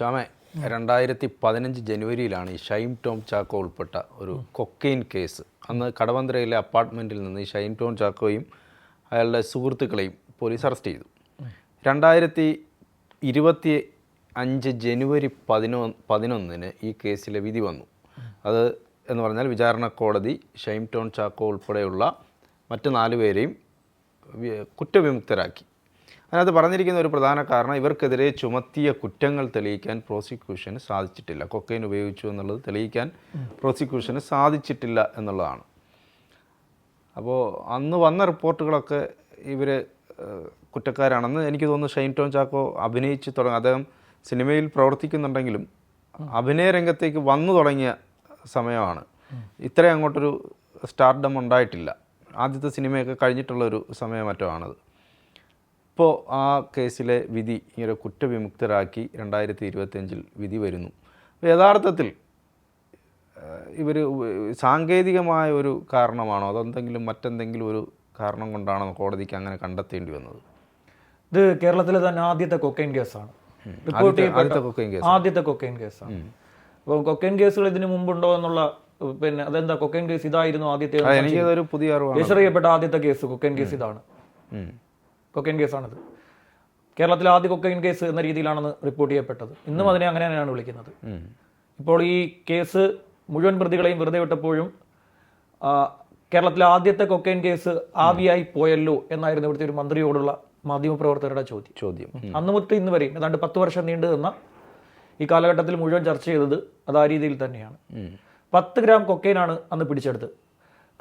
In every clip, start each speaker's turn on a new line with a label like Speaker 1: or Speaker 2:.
Speaker 1: ശ്യാമെ രണ്ടായിരത്തി പതിനഞ്ച് ജനുവരിയിലാണ് ഈ ഷൈം ടോം ചാക്കോ ഉൾപ്പെട്ട ഒരു കൊക്കെയിൻ കേസ്. അന്ന് കടവന്ത്രയിലെ അപ്പാർട്ട്മെന്റിൽ നിന്ന് ഈ ഷൈം ടോം ചാക്കോയും അയാളുടെ സുഹൃത്തുക്കളെയും പോലീസ് അറസ്റ്റ് ചെയ്തു. രണ്ടായിരത്തി ഇരുപത്തി അഞ്ച് ജനുവരി പതിനൊ പതിനൊന്നിന് ഈ കേസിലെ വിധി വന്നു. അത് എന്ന് പറഞ്ഞാൽ വിചാരണ കോടതി ഷൈം ടോൺ ചാക്കോ ഉൾപ്പെടെയുള്ള മറ്റ് നാലുപേരെയും കുറ്റവിമുക്തരാക്കി. അതിനകത്ത് പറഞ്ഞിരിക്കുന്ന ഒരു പ്രധാന കാരണം ഇവർക്കെതിരെ ചുമത്തിയ കുറ്റങ്ങൾ തെളിയിക്കാൻ പ്രോസിക്യൂഷന് സാധിച്ചിട്ടില്ല. കൊക്കൈൻ ഉപയോഗിച്ചു എന്നുള്ളത് തെളിയിക്കാൻ പ്രോസിക്യൂഷന് സാധിച്ചിട്ടില്ല എന്നുള്ളതാണ്. അപ്പോൾ അന്ന് വന്ന റിപ്പോർട്ടുകളൊക്കെ ഇവർ കുറ്റക്കാരാണെന്ന് എനിക്ക് തോന്നുന്നു ഷൈൻ ടോം ചാക്കോ അഭിനയിച്ച് തുടങ്ങി അദ്ദേഹം സിനിമയിൽ പ്രവർത്തിക്കുന്നുണ്ടെങ്കിലും അഭിനയ രംഗത്തേക്ക് വന്നു തുടങ്ങിയ സമയമാണ്. ഇത്രയും അങ്ങോട്ടൊരു സ്റ്റാർഡം ഉണ്ടായിട്ടില്ല. ആദ്യത്തെ സിനിമയൊക്കെ കഴിഞ്ഞിട്ടുള്ളൊരു സമയം മറ്റോ ആണത് ഇപ്പോൾ ആ കേസിലെ വിധി ഇങ്ങനെ കുറ്റവിമുക്തരാക്കി രണ്ടായിരത്തി ഇരുപത്തിയഞ്ചിൽ വിധി വരുന്നു. യഥാർത്ഥത്തിൽ ഇവർ സാങ്കേതികമായ ഒരു കാരണമാണോ? അതെന്തെങ്കിലും മറ്റെന്തെങ്കിലും ഒരു കാരണം കൊണ്ടാണോ കോടതിക്ക് അങ്ങനെ കണ്ടെത്തേണ്ടി വന്നത്?
Speaker 2: ഇത് കേരളത്തിലെ തന്നെ ആദ്യത്തെ കൊക്കൈൻ കേസാണ്. റിപ്പോർട്ട്
Speaker 1: ആദ്യത്തെ-
Speaker 2: ചെയ്യപ്പെട്ട കൊക്കൈൻ കേസാണ്. അപ്പോൾ കൊക്കൈൻ കേസുകൾ ഇതിനു മുമ്പുണ്ടോ എന്നുള്ള പിന്നെ അതെന്താ കൊക്കൈൻ കേസ് ഇതായിരുന്നു ആദ്യത്തെ രജിസ്റ്റർ ചെയ്യപ്പെട്ട ആദ്യത്തെ കേസ് കൊക്കൈൻ കേസ് ഇതാണ്. കൊക്കൈൻ കേസാണിത്. കേരളത്തിൽ ആദ്യ കൊക്കൈൻ കേസ് എന്ന രീതിയിലാണെന്ന് റിപ്പോർട്ട് ചെയ്യപ്പെട്ടത്. ഇന്നും അതിനെ അങ്ങനെ തന്നെയാണ് വിളിക്കുന്നത്. ഇപ്പോൾ ഈ കേസ് മുഴുവൻ പ്രതികളെയും വെറുതെ വിട്ടപ്പോഴും കേരളത്തിലെ ആദ്യത്തെ കൊക്കൈൻ കേസ് ആവിയായി പോയല്ലോ എന്നായിരുന്നു ഇവിടുത്തെ ഒരു മന്ത്രിയോടുള്ള മാധ്യമപ്രവർത്തകരുടെ ചോദ്യം.
Speaker 1: ചോദ്യം.
Speaker 2: അന്ന് മുതൽ ഇന്ന് വരെയും ഏതാണ്ട് പത്ത് വർഷം നീണ്ടു നിന്ന ഈ കാലഘട്ടത്തിൽ മുഴുവൻ ചർച്ച ചെയ്തത് അത് ആ രീതിയിൽ തന്നെയാണ്. പത്ത് ഗ്രാം കൊക്കൈനാണ് അന്ന് പിടിച്ചെടുത്തത്.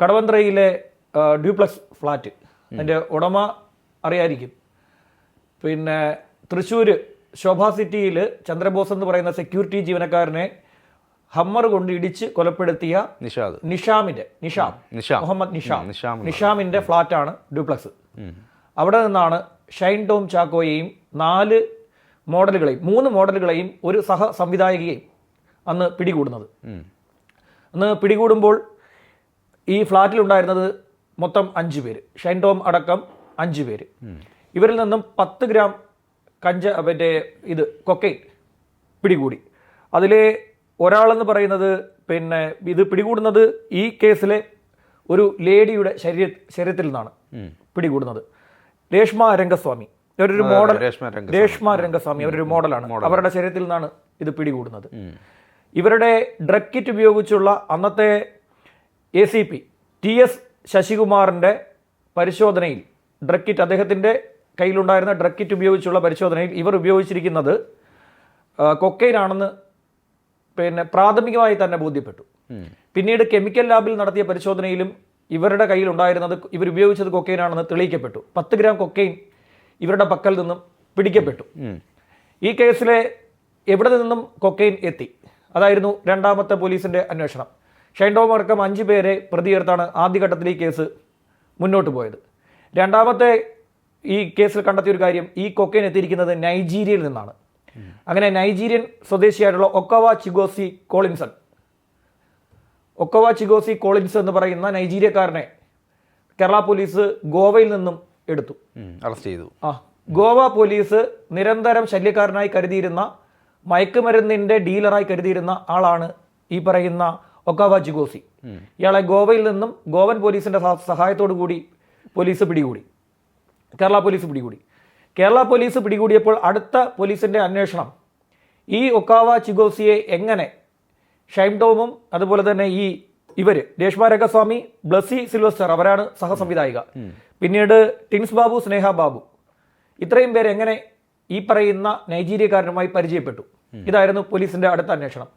Speaker 2: കടവന്ത്രയിലെ ഡ്യൂപ്ലക്സ് ഫ്ലാറ്റ് അതിന്റെ ഉടമ അറിയായിരിക്കും. പിന്നെ തൃശ്ശൂർ ശോഭ സിറ്റിയിൽ ചന്ദ്രബോസ് എന്ന് പറയുന്ന സെക്യൂരിറ്റി ജീവനക്കാരനെ ഹമ്മർ കൊണ്ട് ഇടിച്ച് കൊലപ്പെടുത്തിയ
Speaker 1: നിഷാദ്.
Speaker 2: നിഷാമിന്റെ നിഷാം
Speaker 1: നിഷാം.
Speaker 2: മുഹമ്മദ് നിഷാം.
Speaker 1: നിഷാം
Speaker 2: നിഷാമിന്റെ ഫ്ലാറ്റാണ് ഡ്യൂപ്ലക്സ്. അവിടെ നിന്നാണ് ഷൈൻ ടോം ചാക്കോയെയും നാല് മോഡലുകളെയും മൂന്ന് മോഡലുകളെയും ഒരു സഹ സംവിധായകയെയും അന്ന് പിടികൂടുന്നത്. അന്ന് പിടികൂടുമ്പോൾ ഈ ഫ്ലാറ്റിലുണ്ടായിരുന്നത് മൊത്തം അഞ്ച് പേര്. ഷൈൻ ടോം അടക്കം അഞ്ച് പേര്. ഇവരിൽ നിന്നും പത്ത് ഗ്രാം കഞ്ച മറ്റേ ഇത് കൊക്കൈൻ പിടികൂടി. അതിലെ ഒരാളെന്ന് പറയുന്നത് പിന്നെ ഇത് പിടികൂടുന്നത് ഈ കേസിലെ ഒരു ലേഡിയുടെ ശരീര ശരീരത്തിൽ നിന്നാണ് പിടികൂടുന്നത്. രേഷ്മ രംഗസ്വാമി.
Speaker 1: അവരൊരു
Speaker 2: മോഡൽ
Speaker 1: രേഷ്മ രംഗസ്വാമി.
Speaker 2: രേഷ്മ രംഗസ്വാമി. അവരൊരു മോഡലാണ്. അവരുടെ ശരീരത്തിൽ നിന്നാണ് ഇത് പിടികൂടുന്നത്. ഇവരുടെ ഡ്രഗ് കിറ്റ് ഉപയോഗിച്ചുള്ള അന്നത്തെ A C P T S ശശികുമാറിന്റെ പരിശോധനയിൽ ഡ്രഗ് കിറ്റ് അദ്ദേഹത്തിന്റെ കയ്യിലുണ്ടായിരുന്ന ഡ്രഗ് കിറ്റ് ഉപയോഗിച്ചുള്ള പരിശോധനയിൽ ഇവർ ഉപയോഗിച്ചിരിക്കുന്നത് കൊക്കൈനാണെന്ന് ആണെന്ന് പിന്നെ പ്രാഥമികമായി തന്നെ ബോധ്യപ്പെട്ടു. പിന്നീട് കെമിക്കൽ ലാബിൽ നടത്തിയ പരിശോധനയിലും ഇവരുടെ കയ്യിലുണ്ടായിരുന്നത് ഇവർ ഉപയോഗിച്ചത് കൊക്കൈനാണെന്ന് തെളിയിക്കപ്പെട്ടു. പത്ത് ഗ്രാം കൊക്കൈൻ ഇവരുടെ പക്കൽ നിന്നും പിടിക്കപ്പെട്ടു. ഈ കേസിലെ എവിടെ നിന്നും കൊക്കൈൻ എത്തി? അതായിരുന്നു രണ്ടാമത്തെ പോലീസിന്റെ അന്വേഷണം. ഷൈൻഡോം അടക്കം അഞ്ച് പേരെ പ്രതിയേർത്താണ് ആദ്യഘട്ടത്തിൽ ഈ കേസ് മുന്നോട്ട് പോയത്. രണ്ടാമത്തെ ഈ കേസിൽ കണ്ടെത്തിയ ഒരു കാര്യം ഈ കൊക്കൈൻ എത്തിയിരിക്കുന്നത് നൈജീരിയയിൽ നിന്നാണ്. അങ്ങനെ നൈജീരിയൻ സ്വദേശിയായിട്ടുള്ള ഒക്കവ ചിഗോസി കോളിൻസൺ. ഒക്കവ ചിഗോസി കോളിൻസ് എന്ന് പറയുന്ന നൈജീരിയക്കാരനെ കേരള പോലീസ് ഗോവയിൽ നിന്നും എടുത്തു.
Speaker 1: അറസ്റ്റ് ചെയ്തു.
Speaker 2: ആ ഗോവ പോലീസ് നിരന്തരം ശല്യക്കാരനായി കരുതിയിരുന്ന മയക്കുമരുന്നിന്റെ ഡീലറായി കരുതിയിരുന്ന ആളാണ് ഈ പറയുന്ന ഒക്കാവ ജിഗോസി ഇയാളെ ഗോവയിൽ നിന്നും ഗോവൻ പോലീസിന്റെ സഹ- സഹായത്തോടു കൂടി പോലീസ് പിടികൂടി. കേരള പോലീസ് പിടികൂടി. കേരള പോലീസ് പിടികൂടിയപ്പോൾ അടുത്ത പോലീസിന്റെ അന്വേഷണം ഈ ഒക്കാവ ചിഗോസിയെ എങ്ങനെ ഷൈം ടോമും അതുപോലെ തന്നെ ഈ ഇവർ രേഷ്മ രംഗസ്വാമി ബ്ലസി സിൽവസ്റ്റർ അവരാണ് സഹസംവിധായിക. പിന്നീട് ടിൻസ് ബാബു സ്നേഹ ബാബു. ഇത്രയും പേര് എങ്ങനെ ഈ പറയുന്ന നൈജീരിയക്കാരനുമായി പരിചയപ്പെട്ടു? ഇതായിരുന്നു പോലീസിന്റെ അടുത്ത അന്വേഷണം.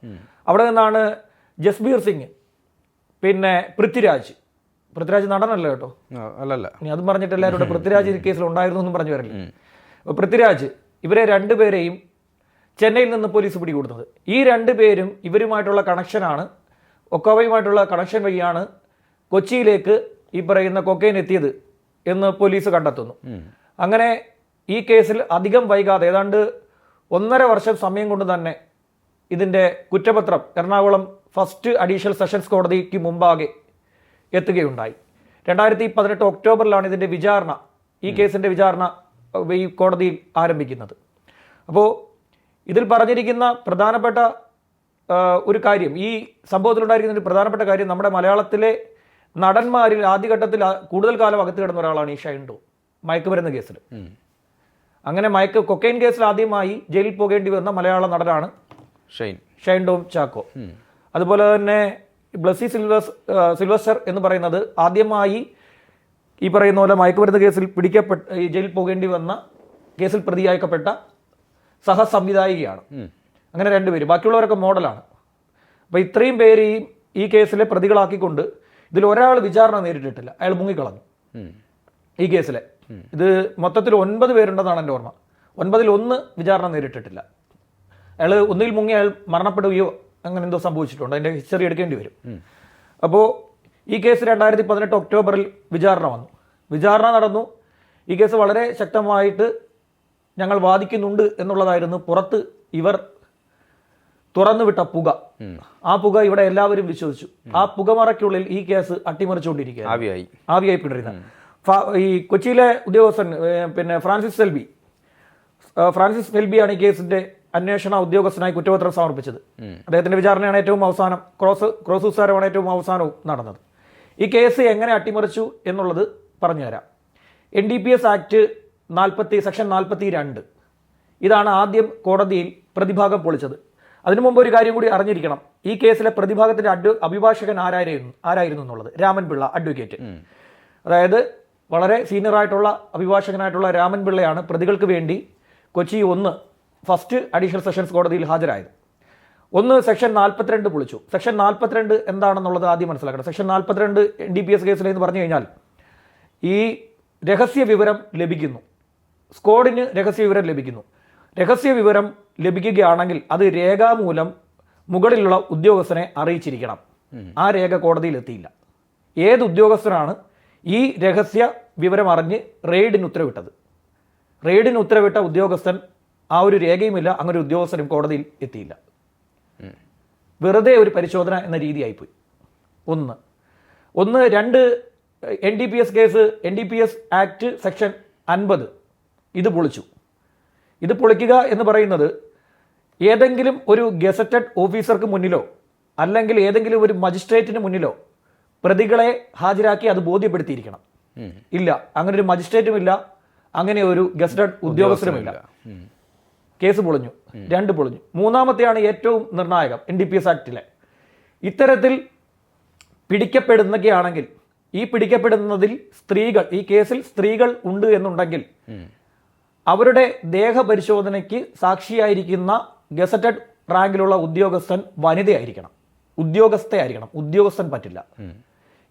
Speaker 2: അവിടെ നിന്നാണ് ജസ്ബീർ സിംഗ് പിന്നെ പൃഥ്വിരാജ് പൃഥ്വിരാജ് നടനല്ല കേട്ടോ?
Speaker 1: അല്ലല്ല.
Speaker 2: ഇനി അതും പറഞ്ഞിട്ട് എല്ലാവരും പൃഥ്വിരാജ് ഈ കേസിൽ ഉണ്ടായിരുന്നു എന്നും പറഞ്ഞു വരല്ലേ? അപ്പോൾ പൃഥ്വിരാജ് ഇവരെ രണ്ടുപേരെയും ചെന്നൈയിൽ നിന്ന് പോലീസ് പിടികൂടുന്നത് ഈ രണ്ടുപേരും ഇവരുമായിട്ടുള്ള കണക്ഷനാണ് ഒക്കോവയുമായിട്ടുള്ള കണക്ഷൻ വഴിയാണ് കൊച്ചിയിലേക്ക് ഈ പറയുന്ന കൊക്കൈൻ എത്തിയത് എന്ന് പോലീസ് കണ്ടെത്തുന്നു. അങ്ങനെ ഈ കേസിൽ അധികം വൈകാതെ ഏതാണ്ട് ഒന്നര വർഷം സമയം കൊണ്ട് തന്നെ ഇതിന്റെ കുറ്റപത്രം എറണാകുളം ഫസ്റ്റ് അഡീഷണൽ സെഷൻസ് കോടതിക്ക് മുമ്പാകെ എത്തുകയുണ്ടായി. രണ്ടായിരത്തി പതിനെട്ട് ഒക്ടോബറിലാണ് ഇതിന്റെ വിചാരണ ഈ കേസിന്റെ വിചാരണ ഈ കോടതിയിൽ ആരംഭിക്കുന്നത്. അപ്പോൾ ഇതിൽ പറഞ്ഞിരിക്കുന്ന പ്രധാനപ്പെട്ട ഒരു കാര്യം ഈ സംഭവത്തിലുണ്ടായിരിക്കുന്ന ഒരു പ്രധാനപ്പെട്ട കാര്യം നമ്മുടെ മലയാളത്തിലെ നടന്മാരിൽ ആദ്യഘട്ടത്തിൽ കൂടുതൽ കാലം അകത്ത് കിടന്ന ഒരാളാണ് ഈ ഷൈൻഡോ മയക്കുമരുന്ന് കേസിൽ. അങ്ങനെ മയക്ക് കൊക്കൈൻ കേസിൽ ആദ്യമായി ജയിലിൽ പോകേണ്ടി വന്ന മലയാള നടനാണ്
Speaker 1: ഷൈൻ.
Speaker 2: ഷൈൻ ടോം ചാക്കോ അതുപോലെ തന്നെ ബ്ലസ്സി സിൽവസ് സിൽവസ്റ്റർ എന്ന് പറയുന്നത് ആദ്യമായി ഈ പറയുന്ന പോലെ മയക്കുമരുന്ന് കേസിൽ പിടിക്കപ്പെട്ട ജയിലിൽ പോകേണ്ടി വന്ന കേസിൽ പ്രതിയാക്കപ്പെട്ട സഹസംവിധായികയാണ്. അങ്ങനെ രണ്ടുപേര് ബാക്കിയുള്ളവരൊക്കെ മോഡലാണ്. അപ്പോൾ ഇത്രയും പേര് ഈ ഈ കേസിലെ പ്രതികളാക്കിക്കൊണ്ട് ഇതിൽ ഒരാൾ വിചാരണ നേരിട്ടിട്ടില്ല. അയാൾ മുങ്ങിക്കളഞ്ഞു. ഈ കേസിലെ. ഇത് മൊത്തത്തിൽ ഒൻപത് പേരുണ്ടെന്നാണ് എന്റെ ഓർമ്മ. ഒൻപതിൽ ഒന്ന് വിചാരണ നേരിട്ടിട്ടില്ല. അയാൾ ഒന്നിൽ മുങ്ങി അയാൾ മരണപ്പെടുകയോ അങ്ങനെ എന്തോ സംഭവിച്ചിട്ടുണ്ട്. അതിന്റെ ഹിസ്റ്ററി എടുക്കേണ്ടി വരും. അപ്പോൾ ഈ കേസ് രണ്ടായിരത്തി പതിനെട്ട് ഒക്ടോബറിൽ വിചാരണ വന്നു. വിചാരണ നടന്നു. ഈ കേസ് വളരെ ശക്തമായിട്ട് ഞങ്ങൾ വാദിക്കുന്നുണ്ട് എന്നുള്ളതായിരുന്നു പുറത്ത് ഇവർ തുറന്നുവിട്ട പുക. ആ പുക ഇവിടെ എല്ലാവരും വിശ്വസിച്ചു. ആ പുകമറയ്ക്കുള്ളിൽ ഈ കേസ് അട്ടിമറിച്ചുകൊണ്ടിരിക്കുക
Speaker 1: ആവിയായി.
Speaker 2: ആവിയായി പിടരുന്ന ഫ- ഈ കൊച്ചിയിലെ ഉദ്യോഗസ്ഥൻ പിന്നെ ഫ്രാൻസിസ് സെൽബി. ഫ്രാൻസിസ് സെൽബിയാണ് ഈ കേസിന്റെ അന്വേഷണ ഉദ്യോഗസ്ഥനായി കുറ്റപത്രം സമർപ്പിച്ചത്. അദ്ദേഹത്തിന്റെ വിചാരണയാണ് ഏറ്റവും അവസാനം ക്രോസ് ക്രോസ് വിസ്താരമാണ് ഏറ്റവും അവസാനവും നടന്നത്. ഈ കേസ് എങ്ങനെ അട്ടിമറിച്ചു എന്നുള്ളത് പറഞ്ഞുതരാം. N D P S act നാൽപ്പത്തി സെക്ഷൻ നാൽപ്പത്തി രണ്ട് ഇതാണ് ആദ്യം കോടതിയിൽ പ്രതിഭാഗം പൊളിച്ചത്. അതിനു മുമ്പ് ഒരു കാര്യം കൂടി അറിഞ്ഞിരിക്കണം. ഈ കേസിലെ പ്രതിഭാഗത്തിന്റെ അഡ്വ അഭിഭാഷകൻ ആരായിരുന്നു ആരായിരുന്നു എന്നുള്ളത്? രാമൻ പിള്ള അഡ്വക്കേറ്റ് അതായത് വളരെ സീനിയർ ആയിട്ടുള്ള അഭിഭാഷകനായിട്ടുള്ള രാമൻപിള്ളയാണ് പ്രതികൾക്ക് വേണ്ടി കൊച്ചി ഒന്ന് ഫസ്റ്റ് അഡീഷണൽ സെഷൻസ് കോടതിയിൽ ഹാജരായത്. ഒന്ന് സെക്ഷൻ നാൽപ്പത്തിരണ്ട് പൊളിച്ചു. സെക്ഷൻ നാൽപ്പത്തിരണ്ട് എന്താണെന്നുള്ളത് ആദ്യം മനസ്സിലാക്കണം. സെക്ഷൻ നാൽപ്പത്തിരണ്ട് ഡി പി എസ് കേസിൽ എന്ന് പറഞ്ഞു കഴിഞ്ഞാൽ ഈ രഹസ്യ വിവരം ലഭിക്കുന്നു. സ്ക്വാഡിന് രഹസ്യ വിവരം ലഭിക്കുന്നു. രഹസ്യ വിവരം ലഭിക്കുകയാണെങ്കിൽ അത് രേഖാമൂലം മുകളിലുള്ള ഉദ്യോഗസ്ഥനെ അറിയിച്ചിരിക്കണം. ആ രേഖ കോടതിയിൽ എത്തിയില്ല. ഏത് ഉദ്യോഗസ്ഥനാണ് ഈ രഹസ്യ വിവരം അറിഞ്ഞ് റെയ്ഡിന് ഉത്തരവിട്ടത്? റെയ്ഡിന് ഉത്തരവിട്ട ഉദ്യോഗസ്ഥൻ ആ ഒരു രേഖയുമില്ല അങ്ങനെ ഒരു ഉദ്യോഗസ്ഥരും കോടതിയിൽ എത്തിയില്ല. വെറുതെ ഒരു പരിശോധന എന്ന രീതിയായിപ്പോയി. ഒന്ന്. ഒന്ന് രണ്ട് N D P S case N D P S act section അൻപത്. ഇത് പൊളിച്ചു. ഇത് പൊളിക്കുക എന്ന് പറയുന്നത് ഏതെങ്കിലും ഒരു ഗസറ്റഡ് ഓഫീസർക്ക് മുന്നിലോ അല്ലെങ്കിൽ ഏതെങ്കിലും ഒരു മജിസ്ട്രേറ്റിന് മുന്നിലോ പ്രതികളെ ഹാജരാക്കി അത് ബോധ്യപ്പെടുത്തിയിരിക്കണം. ഇല്ല അങ്ങനെ ഒരു മജിസ്ട്രേറ്റും ഇല്ല അങ്ങനെ ഒരു ഗസറ്റഡ് ഉദ്യോഗസ്ഥരുമില്ല. കേസ് പൊളിഞ്ഞു രണ്ട് പൊളിഞ്ഞു. മൂന്നാമത്തെയാണ് ഏറ്റവും നിർണായകം എൻ ഡി പി എസ് ആക്ടിലെ ഇത്തരത്തിൽ പിടിക്കപ്പെടുന്നൊക്കെയാണെങ്കിൽ ഈ പിടിക്കപ്പെടുന്നതിൽ സ്ത്രീകൾ ഈ കേസിൽ സ്ത്രീകൾ ഉണ്ട് എന്നുണ്ടെങ്കിൽ അവരുടെ ദേഹപരിശോധനയ്ക്ക് സാക്ഷിയായിരിക്കുന്ന ഗസറ്റഡ് റാങ്കിലുള്ള ഉദ്യോഗസ്ഥൻ വനിതയായിരിക്കണം. ഉദ്യോഗസ്ഥയായിരിക്കണം. ഉദ്യോഗസ്ഥൻ പറ്റില്ല.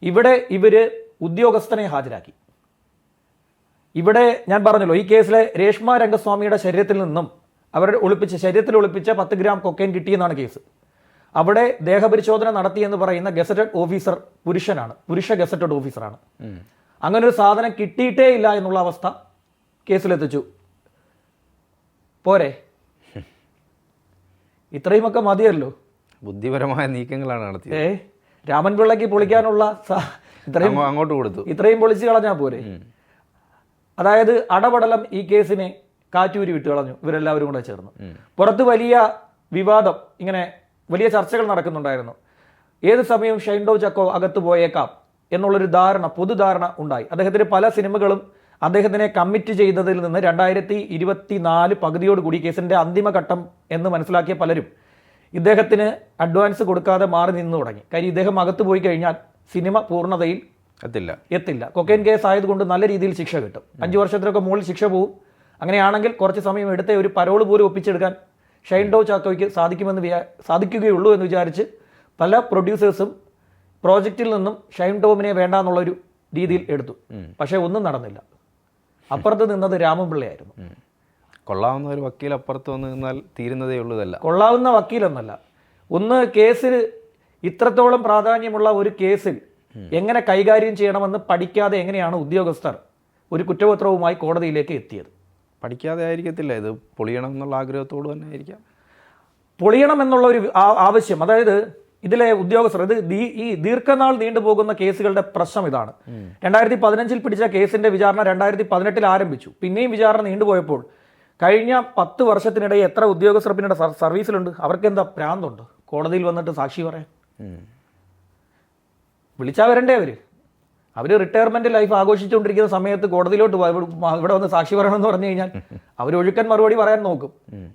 Speaker 2: ഇവിടെ ഇവർ ഉദ്യോഗസ്ഥനെ ഹാജരാക്കി. ഇവിടെ ഞാൻ പറഞ്ഞല്ലോ ഈ കേസിലെ രേഷ്മ രംഗസ്വാമിയുടെ ശരീരത്തിൽ നിന്നും അവരുടെ ഒളിപ്പിച്ച ശരീരത്തിൽ ഒളിപ്പിച്ച പത്ത് ഗ്രാം കൊക്കൈൻ കിട്ടിയെന്നാണ് കേസ്. അവിടെ ദേഹപരിശോധന നടത്തിയെന്ന് പറയുന്ന ഗസറ്റഡ് ഓഫീസർ പുരുഷനാണ്. പുരുഷ ഗസറ്റഡ് ഓഫീസറാണ്. അങ്ങനെ ഒരു സാധനം കിട്ടിയിട്ടേ ഇല്ല എന്നുള്ള അവസ്ഥ കേസിലെത്തിച്ചു. പോരെ. ഇത്രയുമൊക്കെ മതിയല്ലോ.
Speaker 1: ബുദ്ധിപരമായ നീക്കങ്ങളാണ് നടത്തിയത്.
Speaker 2: ഏ രാമൻ പിള്ളയ്ക്ക് പൊളിക്കാനുള്ള ഇത്രയും
Speaker 1: അങ്ങോട്ട് കൊടുത്തു.
Speaker 2: ഇത്രയും പൊളിച്ച് കളഞ്ഞാൽ പോരെ. അതായത് അടപടലം ഈ കേസിനെ കാറ്റൂരി വിട്ട് കളഞ്ഞു. ഇവരെല്ലാവരും കൂടെ ചേർന്ന്. പുറത്ത് വലിയ വിവാദം ഇങ്ങനെ വലിയ ചർച്ചകൾ നടക്കുന്നുണ്ടായിരുന്നു. ഏത് സമയവും ഷൈൻഡോ ചക്കോ അകത്ത് പോയേക്കാം എന്നുള്ളൊരു ധാരണ പൊതുധാരണ ഉണ്ടായി. അദ്ദേഹത്തിന് പല സിനിമകളും അദ്ദേഹത്തിനെ കമ്മിറ്റ് ചെയ്തതിൽ നിന്ന് രണ്ടായിരത്തി ഇരുപത്തി നാല് പകുതിയോടുകൂടി കേസിന്റെ അന്തിമഘട്ടം എന്ന് മനസ്സിലാക്കിയ പലരും ഇദ്ദേഹത്തിന് അഡ്വാൻസ് കൊടുക്കാതെ മാറി നിന്ന് തുടങ്ങി. കാര്യം ഇദ്ദേഹം അകത്ത് പോയി കഴിഞ്ഞാൽ സിനിമ പൂർണതയിൽ
Speaker 1: എത്തില്ല.
Speaker 2: എത്തില്ല. കൊക്കൈൻ കേസ് ആയതുകൊണ്ട് നല്ല രീതിയിൽ ശിക്ഷ കിട്ടും. അഞ്ചു വർഷത്തിനൊക്കെ മുകളിൽ ശിക്ഷ പോവും. അങ്ങനെയാണെങ്കിൽ കുറച്ച് സമയം എടുത്തേ ഒരു പരോൾ പോലും ഒപ്പിച്ചെടുക്കാൻ ഷൈൻ ഡോ ചാക്കോയ്ക്ക് സാധിക്കുമെന്ന് വിചാ സാധിക്കുകയുള്ളൂ എന്ന് വിചാരിച്ച് പല പ്രൊഡ്യൂസേഴ്സും പ്രോജക്റ്റിൽ നിന്നും ഷൈൻ ടോമിനെ വേണ്ട എന്നുള്ളൊരു രീതിയിൽ എടുത്തു. പക്ഷേ ഒന്നും നടന്നില്ല. അപ്പുറത്ത് നിന്നത് രാമൻപിള്ളയായിരുന്നു.
Speaker 1: കൊള്ളാവുന്ന ഒരു വക്കീൽ അപ്പുറത്ത് വന്ന് നിന്നാൽ തീരുന്നതേ ഉള്ളതല്ല
Speaker 2: കൊള്ളാവുന്ന വക്കീലൊന്നല്ല. ഒന്ന് കേസിൽ ഇത്രത്തോളം പ്രാധാന്യമുള്ള ഒരു കേസിൽ എങ്ങനെ കൈകാര്യം ചെയ്യണമെന്ന് പഠിക്കാതെ എങ്ങനെയാണ് ഉദ്യോഗസ്ഥർ ഒരു കുറ്റപത്രവുമായി കോടതിയിലേക്ക് എത്തിയത്?
Speaker 1: പഠിക്കാതെ ആയിരിക്കത്തില്ല. ഇത് പൊളിയണം എന്നുള്ള ആഗ്രഹത്തോട് തന്നെ ആയിരിക്കാം.
Speaker 2: പൊളിയണം എന്നുള്ള ഒരു ആവശ്യം അതായത് ഇതിലെ ഉദ്യോഗസ്ഥർ ഇത് ഈ ദീർഘനാൾ നീണ്ടുപോകുന്ന കേസുകളുടെ പ്രശ്നം ഇതാണ്. രണ്ടായിരത്തി പതിനഞ്ചിൽ പിടിച്ച കേസിന്റെ വിചാരണ രണ്ടായിരത്തി പതിനെട്ടിൽ ആരംഭിച്ചു. പിന്നെയും വിചാരണ നീണ്ടുപോയപ്പോൾ കഴിഞ്ഞ പത്ത് വർഷത്തിനിടയിൽ എത്ര ഉദ്യോഗസ്ഥർ പിന്നീട് സർ- സർവീസിലുണ്ട്? അവർക്ക് എന്താ പ്രാന്തുണ്ട് കോടതിയിൽ വന്നിട്ട് സാക്ഷി പറയാൻ.
Speaker 1: വിളിച്ചാ
Speaker 2: വിളിച്ചാൽ വരണ്ടേ അവർ അവർ റിട്ടയർമെന്റ് ലൈഫ് ആഘോഷിച്ചുകൊണ്ടിരിക്കുന്ന സമയത്ത് കോടതിയിലോട്ട് ഇവിടെ വന്ന് സാക്ഷി പറയണമെന്ന് പറഞ്ഞു കഴിഞ്ഞാൽ അവർ ഒഴുക്കൻ മറുപടി പറയാൻ നോക്കും.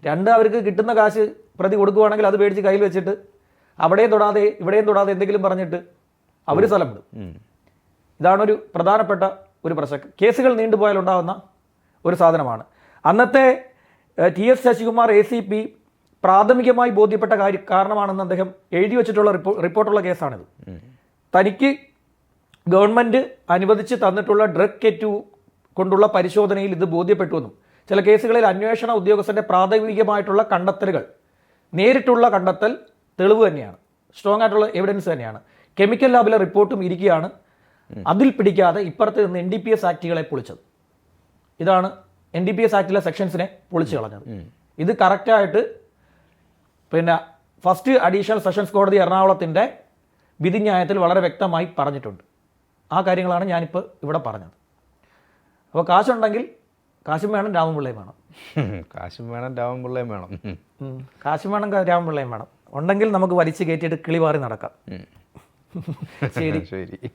Speaker 2: രണ്ട് അവർക്ക് കിട്ടുന്ന കാശ് പ്രതി കൊടുക്കുവാണെങ്കിൽ അത് മേടിച്ച് കയ്യിൽ വെച്ചിട്ട് അവിടെയും തൊടാതെ ഇവിടെയും തൊടാതെ എന്തെങ്കിലും പറഞ്ഞിട്ട് അവർ സ്ഥലം വിടും. ഇതാണൊരു പ്രധാനപ്പെട്ട ഒരു പ്രശ്നം. കേസുകൾ നീണ്ടുപോയാൽ ഉണ്ടാകുന്ന ഒരു സാധനമാണ്. അന്നത്തെ T S Sasikumar A C P പ്രാഥമികമായി ബോധ്യപ്പെട്ട കാര്യം കാരണമാണെന്ന് അദ്ദേഹം എഴുതി വെച്ചിട്ടുള്ള റിപ്പോ റിപ്പോർട്ടുള്ള കേസാണിത്. തനിക്ക് ഗവൺമെന്റ് അനുവദിച്ച് തന്നിട്ടുള്ള ഡ്രഗ് കെറ്റു കൊണ്ടുള്ള പരിശോധനയിൽ ഇത് ബോധ്യപ്പെട്ടുവെന്നും ചില കേസുകളിൽ അന്വേഷണ ഉദ്യോഗസ്ഥന്റെ പ്രാഥമികമായിട്ടുള്ള കണ്ടെത്തലുകൾ നേരിട്ടുള്ള കണ്ടെത്തൽ തെളിവ് തന്നെയാണ് സ്ട്രോങ് ആയിട്ടുള്ള എവിഡൻസ് തന്നെയാണ്. കെമിക്കൽ ലാബിലെ റിപ്പോർട്ടും ഇരിക്കുകയാണ്. അതിൽ പിടിക്കാതെ ഇപ്പുറത്ത് നിന്ന് എൻ ഡി പി എസ് ആക്ടുകളെ പൊളിച്ചത്. ഇതാണ് എൻ ഡി പി എസ് ആക്ടിലെ സെക്ഷൻസിനെ പൊളിച്ചു കളഞ്ഞത്. ഇത് കറക്റ്റായിട്ട് പിന്നെ ഫസ്റ്റ് അഡീഷണൽ സെഷൻസ് കോടതി എറണാകുളത്തിന്റെ വിധിന്യായത്തിൽ വളരെ വ്യക്തമായി പറഞ്ഞിട്ടുണ്ട്. ആ കാര്യങ്ങളാണ് ഞാനിപ്പോൾ ഇവിടെ പറഞ്ഞത്. അപ്പോൾ കാശുണ്ടെങ്കിൽ കാശും വേണം രാമൻ രാമപിള്ളയും വേണം.
Speaker 1: കാശും വേണം രാമൻ പിള്ളയും
Speaker 2: വേണം. കാശും വേണം രാമൻ രാമപിള്ളയും വേണം. ഉണ്ടെങ്കിൽ നമുക്ക് വലിച്ചു കയറ്റിയിട്ട് കിളിവാറി നടക്കാം. ശരി.
Speaker 1: ശരി.